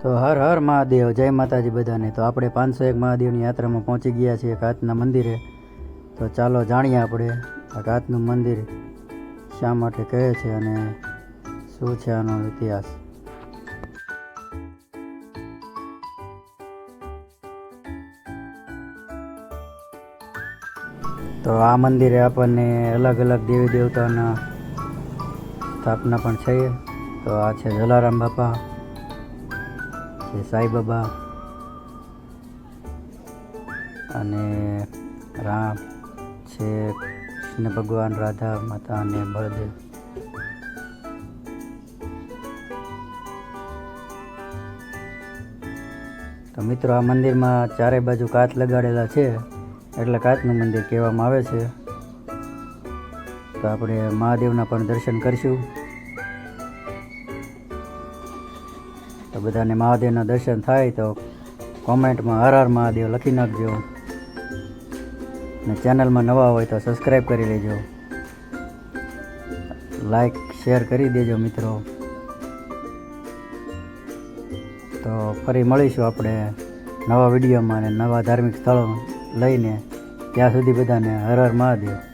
તો હર હર મહાદેવ, જય માતાજી બધાને. તો આપણે પાંચસો એક મહાદેવની યાત્રામાં પહોંચી ગયા છીએ કાચના મંદિરે. તો ચાલો જાણીએ આપણે આ કાચનું મંદિર શા માટે કહે છે અને શું છે આનો ઇતિહાસ. તો આ મંદિરે આપણને અલગ અલગ દેવી દેવતાના સ્થાપના પણ છે. તો આ છે જલારામ બાપા. છે સાંઈબાબા અને રામ છે કૃષ્ણ ભગવાન, રાધા માતા અને બળદેવ. તો મિત્રો, આ મંદિરમાં ચારે બાજુ કાચ લગાડેલા છે. એટલે કાચનું મંદિર કહેવામાં આવે છે. તો આપણે મહાદેવના પણ દર્શન કરીશું. તો બધાને મહાદેવના દર્શન થાય તો કોમેન્ટમાં હર હર મહાદેવ લખી નાખજો. અને ચેનલમાં નવા હોય તો સબસ્ક્રાઈબ કરી લેજો. લાઈક શેર કરી દેજો મિત્રો. તો ફરી મળીશું આપણે નવા વિડીયોમાં અને નવા ધાર્મિક સ્થળો લઈને. ત્યાં સુધી બધાને હર હર મહાદેવ.